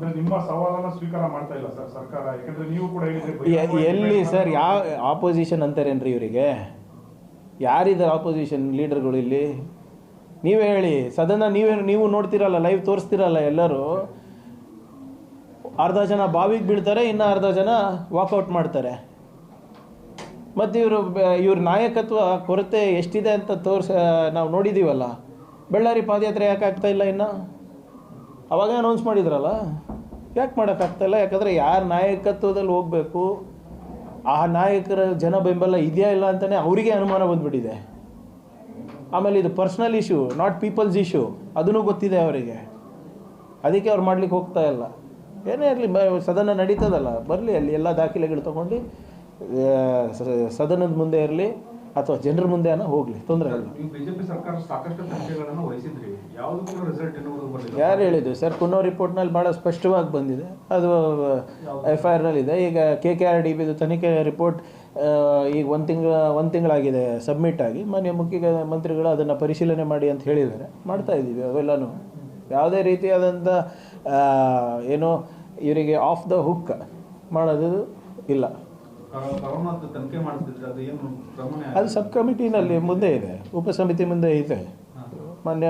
ಅಂದ್ರೆ ನಿಮ್ಮ ಸವಾಲನ್ನ ಸ್ವೀಕಾರ ಮಾಡ್ತಾ ಇಲ್ಲ ಸರ್ ಸರ್ಕಾರ ಯಾಕಂದ್ರೆ ನೀವು ಕೂಡ ಹೇಳಿದ್ರಿ ಎಲ್ಲಿ ಸರ್ ಯಾವ ಆಪೋಸಿಷನ್ ಅಂತಾರೇನ್ರಿ ಇವರಿಗೆ? ಯಾರಿದ್ದಾರೆ ಆಪೋಸಿಷನ್ ಲೀಡರ್ಗಳು ಇಲ್ಲಿ? ನೀವೇ ಹೇಳಿ ಸದನ ನೀವೇ ನೀವು ನೋಡ್ತಿರಲ್ಲ ಲೈವ್ ತೋರಿಸ್ತಿರಲ್ಲ ಎಲ್ಲರೂ? ಅರ್ಧ ಜನ ಬಾವಿಗೆ ಬೀಳ್ತಾರೆ ಇನ್ನು ಅರ್ಧ ಜನ ವಾಕೌಟ್ ಮಾಡ್ತಾರೆ. ಮತ್ತು ಇವರು ಇವ್ರ ನಾಯಕತ್ವ ಕೊರತೆ ಎಷ್ಟಿದೆ ಅಂತ ತೋರಿಸ ನಾವು ನೋಡಿದ್ದೀವಲ್ಲ ಬಳ್ಳಾರಿ ಪಾದಯಾತ್ರೆ ಯಾಕೆ ಆಗ್ತಾ ಇಲ್ಲ ಇನ್ನು? ಅವಾಗ ಅನೌನ್ಸ್ ಮಾಡಿದ್ರಲ್ಲ? ಯಾಕೆ ಮಾಡೋಕ್ಕಾಗ್ತಾಯಿಲ್ಲ ಯಾಕಂದರೆ ಯಾರ ನಾಯಕತ್ವದಲ್ಲಿ ಹೋಗಬೇಕು, ಆ ನಾಯಕರ ಜನ ಬೆಂಬಲ ಇದೆಯಾ ಇಲ್ಲ ಅಂತಲೇ ಅವರಿಗೆ ಅನುಮಾನ ಬಂದುಬಿಟ್ಟಿದೆ. ಆಮೇಲೆ ಇದು personal issue not peoples issue ಅದನ್ನು ಗೊತ್ತಿದೆ ಅವರಿಗೆ. ಅದಕ್ಕೆ ಅವ್ರು ಮಾಡ್ಲಿಕ್ಕೆ ಹೋಗ್ತಾ ಇಲ್ಲ. ಏನೇ ಇರಲಿ ಸದನ ನಡೀತದಲ್ಲ, ಬರಲಿ ಅಲ್ಲಿ ಎಲ್ಲ ದಾಖಲೆಗಳು ತೊಗೊಂಡು ಸದನದ ಮುಂದೆ ಇರಲಿ. ಅಥವಾ ಜನರ ಮುಂದೆ ಹೋಗಲಿ ತೊಂದರೆ ಇಲ್ಲ. ಬಿಜೆಪಿ ಸರ್ಕಾರ ಸಾಕಷ್ಟು ತನಿಖೆಗಳನ್ನು ವಹಿಸಿದ್ರಿ. ಯಾವುದು ಕೂಡ ರಿಸಲ್ಟ್ ಇನ್ನೂವರೆಗೂ ಬರಲಿಲ್ಲ ಯಾರು ಹೇಳಿದ್ದು? ಸರ್ ಕುನ್ನೋ ರಿಪೋರ್ಟ್ನಲ್ಲಿ ಭಾಳ ಸ್ಪಷ್ಟವಾಗಿ ಬಂದಿದೆ. ಅದು ಎಫ್ ಐ ಆರ್ನಲ್ಲಿದೆ ಈಗ ಕೆ ಕೆ ಆರ್ ಡಿ ಬಿದು ತನಿಖೆ ರಿಪೋರ್ಟ್ ಈಗ ಒಂದು ತಿಂಗಳ ಒಂದು ತಿಂಗಳಾಗಿದೆ ಸಬ್ಮಿಟ್ ಆಗಿ. ಮಾನ್ಯ ಮುಖ್ಯ ಮಂತ್ರಿಗಳು ಅದನ್ನು ಪರಿಶೀಲನೆ ಮಾಡಿ ಅಂತ ಹೇಳಿದ್ದಾರೆ. ಮಾಡ್ತಾ ಇದ್ದೀವಿ ಅವೆಲ್ಲನೂ. ಯಾವುದೇ ರೀತಿಯಾದಂಥ ಏನು ಇವರಿಗೆ ಆಫ್ ದ ಹುಕ್ ಮಾಡೋದು ಇಲ್ಲ. ಅದು ಸಬ್ ಕಮಿಟಿನಲ್ಲಿ ಮುಂದೆ ಇದೆ ಉಪಸಮಿತಿ ಮುಂದೆ ಇದೆ. ಮಾನ್ಯ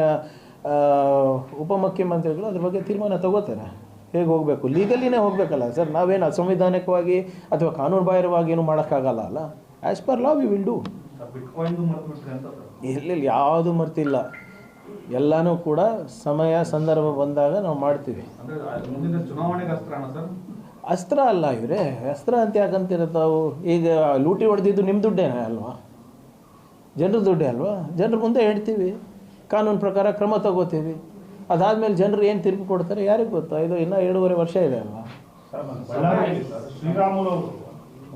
ಉಪ ಮುಖ್ಯಮಂತ್ರಿಗಳು ಅದ್ರ ಬಗ್ಗೆ ತೀರ್ಮಾನ ತಗೋತಾರೆ. ಹೇಗೆ ಹೋಗಬೇಕು? ಲೀಗಲಿನೇ ಹೋಗಬೇಕಲ್ಲ ಸರ್. ನಾವೇನು ಅಸಂವಿಧಾನಿಕವಾಗಿ ಅಥವಾ ಕಾನೂನು ಬಾಹಿರವಾಗಿ ಏನು ಮಾಡೋಕ್ಕಾಗಲ್ಲ ಅಲ್ಲ? As per law we will do ಎಲ್ಲೆಲ್ಲಿ ಯಾವುದು ಮರ್ತಿಲ್ಲ. ಎಲ್ಲನೂ ಕೂಡ ಸಮಯ ಸಂದರ್ಭ ಬಂದಾಗ ನಾವು ಮಾಡ್ತೀವಿ. ಅಸ್ತ್ರ ಅಲ್ಲ ಇವರೇ. ಅಸ್ತ್ರ ಅಂತ ಯಾಕಂತೀರ ತಾವು ಈಗ ಲೂಟಿ ಹೊಡೆದಿದ್ದು ನಿಮ್ಮ ದುಡ್ಡೇನೆ ಅಲ್ವಾ? ಜನರ ದುಡ್ಡೇ ಅಲ್ವಾ? ಜನರ ಮುಂದೆ ಹೇಳ್ತೀವಿ. ಕಾನೂನು ಪ್ರಕಾರ ಕ್ರಮ ತಗೋತೀವಿ. ಅದಾದಮೇಲೆ ಜನರು ಏನು ತೀರ್ಪು ಕೊಡ್ತಾರೆ ಯಾರಿಗೆ ಗೊತ್ತಾ? ಇದು ಇನ್ನೂ ಎರಡೂವರೆ ವರ್ಷ ಇದೆ ಅಲ್ವಾ? ಶ್ರೀರಾಮುಲು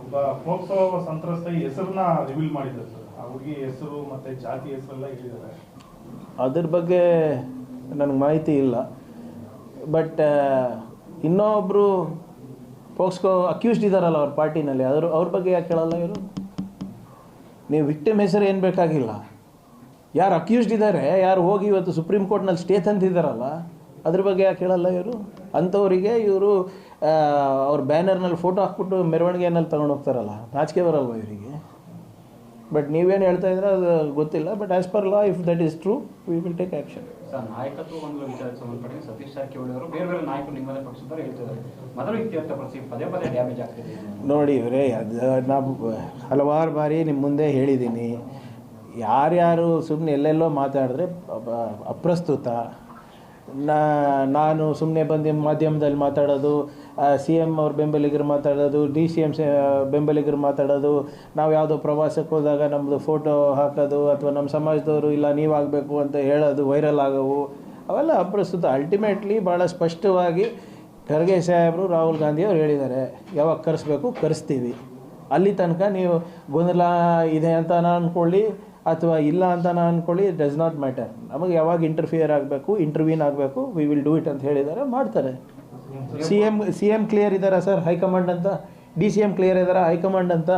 ಒಬ್ಬ ಪೋಕ್ಸೋ ಸಂತ್ರಸ್ತ ಹೆಸರನ್ನ ರಿವೀಲ್ ಮಾಡಿದ್ದಾರೆ ಸರ್. ಆ ಹುಡುಗಿ ಹೆಸರು ಮತ್ತೆ ಜಾತಿ ಹೆಸರೆಲ್ಲ ಹೇಳಿದ್ದಾರೆ. ಅದ್ರ ಬಗ್ಗೆ ನನಗೆ ಮಾಹಿತಿ ಇಲ್ಲ. ಬಟ್ ಇನ್ನೊಬ್ಬರು ಪೋಕ್ಸ್ಕೋ ಅಕ್ಯೂಸ್ಡ್ ಇದ್ದಾರಲ್ಲ ಅವ್ರ ಪಾರ್ಟಿನಲ್ಲಿ. ಅದ್ರ ಅವ್ರ ಬಗ್ಗೆ ಯಾಕೆ ಕೇಳಲ್ಲ ಇವರು? ನೀವು ವಿಕ್ಟಿಮ್ ಹೆಸರು ಏನು ಬೇಕಾಗಿಲ್ಲ. ಯಾರು ಅಕ್ಯೂಸ್ಡ್ ಇದ್ದಾರೆ ಯಾರು ಹೋಗಿ ಇವತ್ತು ಸುಪ್ರೀಂ ಕೋರ್ಟ್ನಲ್ಲಿ ಸ್ಟೇ ತಂದಿದ್ದಾರಲ್ಲ ಅದ್ರ ಬಗ್ಗೆ ಯಾಕೆ ಕೇಳಲ್ಲ ಇವರು? ಅಂಥವರಿಗೆ ಇವರು ಅವ್ರ ಬ್ಯಾನರ್ನಲ್ಲಿ ಫೋಟೋ ಹಾಕ್ಬಿಟ್ಟು ಮೆರವಣಿಗೆಯಲ್ಲಿ ತಗೊಂಡು ಹೋಗ್ತಾರಲ್ಲ, ನಾಚಿಕೆ ಬರಲ್ವ ಇವರಿಗೆ? ಬಟ್ ನೀವೇನು ಹೇಳ್ತಾ ಇದ್ರೆ ಅದು ಗೊತ್ತಿಲ್ಲ but as per law if that is true we will take action sir ನಾಯಕತ್ವ ಒಂದು ವಿಚಾರಕ್ಕೆ ಸಂಬಂಧಪಟ್ಟ ಸತೀಶ್ ಜಾರಕಿಹೊಳಿ ಅವರು ಬೇರೆ ಬೇರೆ ನಾಯಕರು ನಿಮ್ಮದೇ ಪಕ್ಷದವರು ಹೇಳ್ತಿದ್ದಾರೆ. ಮೊದಲು ಇತ್ಯರ್ಥಪಡಿಸಿ ಪದೇ ಪದೇ ಡ್ಯಾಮೇಜ್ ಆಗ್ತಿದೆ ನೋಡಿ ಇವರೇ ಅದು ನಾವು ಹಲವಾರು ಬಾರಿ ನಿಮ್ಮ ಮುಂದೆ ಹೇಳಿದ್ದೀನಿ. ಯಾರ್ಯಾರು ಸುಮ್ಮನೆ ಎಲ್ಲೆಲ್ಲೋ ಮಾತಾಡಿದ್ರೆ ಅಪ- ಅಪ್ರಸ್ತುತ ನಾನು ಸುಮ್ಮನೆ ಬಂದು ಮಾಧ್ಯಮದಲ್ಲಿ ಮಾತಾಡೋದು ಸಿ ಎಂ ಅವ್ರ ಬೆಂಬಲಿಗರು ಮಾತಾಡೋದು ಡಿ ಸಿ ಎಂ ಬೆಂಬಲಿಗರು ಮಾತಾಡೋದು, ನಾವು ಯಾವುದೋ ಪ್ರವಾಸಕ್ಕೆ ಹೋದಾಗ ನಮ್ಮದು ಫೋಟೋ ಹಾಕೋದು ಅಥವಾ ನಮ್ಮ ಸಮಾಜದವರು ಇಲ್ಲ ನೀವಾಗಬೇಕು ಅಂತ ಹೇಳೋದು ವೈರಲ್ ಆಗೋವು, ಅವೆಲ್ಲ ಅಪ್ರಸ್ತುತ. ಅಲ್ಟಿಮೇಟ್ಲಿ ಭಾಳ ಸ್ಪಷ್ಟವಾಗಿ ಖರ್ಗೆ ಸಾಹೇಬರು ರಾಹುಲ್ ಗಾಂಧಿಯವರು ಹೇಳಿದ್ದಾರೆ, ಯಾವಾಗ ಕರೆಸ್ಬೇಕು ಕರೆಸ್ತೀವಿ. ಅಲ್ಲಿ ತನಕ ನೀವು ಗೊಂದಲ ಇದೆ ಅಂತ ನಾನು ಅಂದ್ಕೊಳ್ಳಿ ಅಥವಾ ಇಲ್ಲ ಅಂತ ನಾನು ಅಂದ್ಕೊಳ್ಳಿ ಡಸ್ ನಾಟ್ ಮ್ಯಾಟರ್ ನಮಗೆ ಯಾವಾಗ ಇಂಟರ್ಫಿಯರ್ ಆಗಬೇಕು ಇಂಟರ್ವ್ಯೂನ್ ಆಗಬೇಕು ವಿ ವಿಲ್ ಡೂ ಇಟ್ ಅಂತ ಹೇಳಿದ್ದಾರೆ ಮಾಡ್ತಾರೆ. C M C M clear ಇದ್ದಾರಾ sir high command command? D C M clear ಇದ್ದಾರಾ ಹೈಕಮಾಂಡ್ ಅಂತ?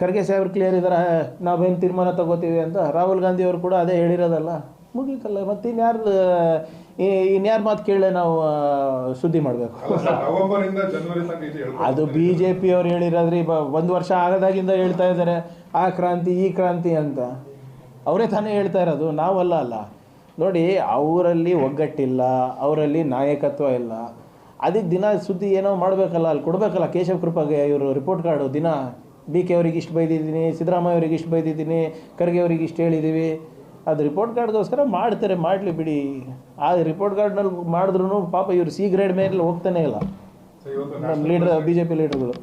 ಖರ್ಗೆ ಸಾಹೇಬ್ರು ಕ್ಲಿಯರ್ ಇದ್ದಾರಾ ನಾವೇನು ತೀರ್ಮಾನ ತಗೋತೀವಿ ಅಂತ? ರಾಹುಲ್ ಗಾಂಧಿ ಅವರು ಕೂಡ ಅದೇ ಹೇಳಿರೋದಲ್ಲ. ಮುಗೀತಲ್ಲ ಮತ್ತೆ ಇನ್ಯಾರು ಇನ್ಯಾರ ಮಾತು ಕೇಳಲೆ ನಾವು ಸುದ್ದಿ ಮಾಡಬೇಕು. ಅದು ಬಿ ಜೆ ಪಿ ಅವ್ರು ಹೇಳಿರೋದ್ರಿ ಬ ಒಂದು ವರ್ಷ ಆಗದಾಗಿಂದ ಹೇಳ್ತಾ ಇದ್ದಾರೆ ಆ ಕ್ರಾಂತಿ ಈ ಕ್ರಾಂತಿ ಅಂತ. ಅವರೇ ತಾನೇ ಹೇಳ್ತಾ ಇರೋದು ನಾವಲ್ಲ ಅಲ್ಲ. ನೋಡಿ ಅವರಲ್ಲಿ ಒಗ್ಗಟ್ಟಿಲ್ಲ ಅವರಲ್ಲಿ ನಾಯಕತ್ವ ಇಲ್ಲ. ಅದಕ್ಕೆ ದಿನ ಸುದ್ದಿ ಏನೋ ಮಾಡಬೇಕಲ್ಲ ಅಲ್ಲಿ ಕೊಡಬೇಕಲ್ಲ ಕೇಶವ ಕೃಪಾಗೆ ಇವರು ರಿಪೋರ್ಟ್ ಕಾರ್ಡು ದಿನ. ಬಿ ಕೆ ಅವ್ರಿಗೆ ಇಷ್ಟು ಬೈದಿದ್ದೀನಿ ಸಿದ್ದರಾಮಯ್ಯ ಅವ್ರಿಗೆ ಇಷ್ಟು ಬೈದಿದ್ದೀನಿ ಖರ್ಗೆ ಅವ್ರಿಗೆ ಇಷ್ಟು ಹೇಳಿದ್ದೀವಿ ಅದು ರಿಪೋರ್ಟ್ ಕಾರ್ಡ್ಗೋಸ್ಕರ ಮಾಡ್ತಾರೆ ಮಾಡಲಿ ಬಿಡಿ. ಆ ರಿಪೋರ್ಟ್ ಕಾರ್ಡ್ನಲ್ಲಿ ಮಾಡಿದ್ರು ಪಾಪ ಇವರು ಸಿ ಗ್ರೇಡ್ ಮೇಲೆ ಹೋಗ್ತಾನೆ ಇಲ್ಲ. ನಮ್ಮ ಲೀಡರ್ ಬಿ ಜೆ ಪಿ ಲೀಡರ್ಗಳು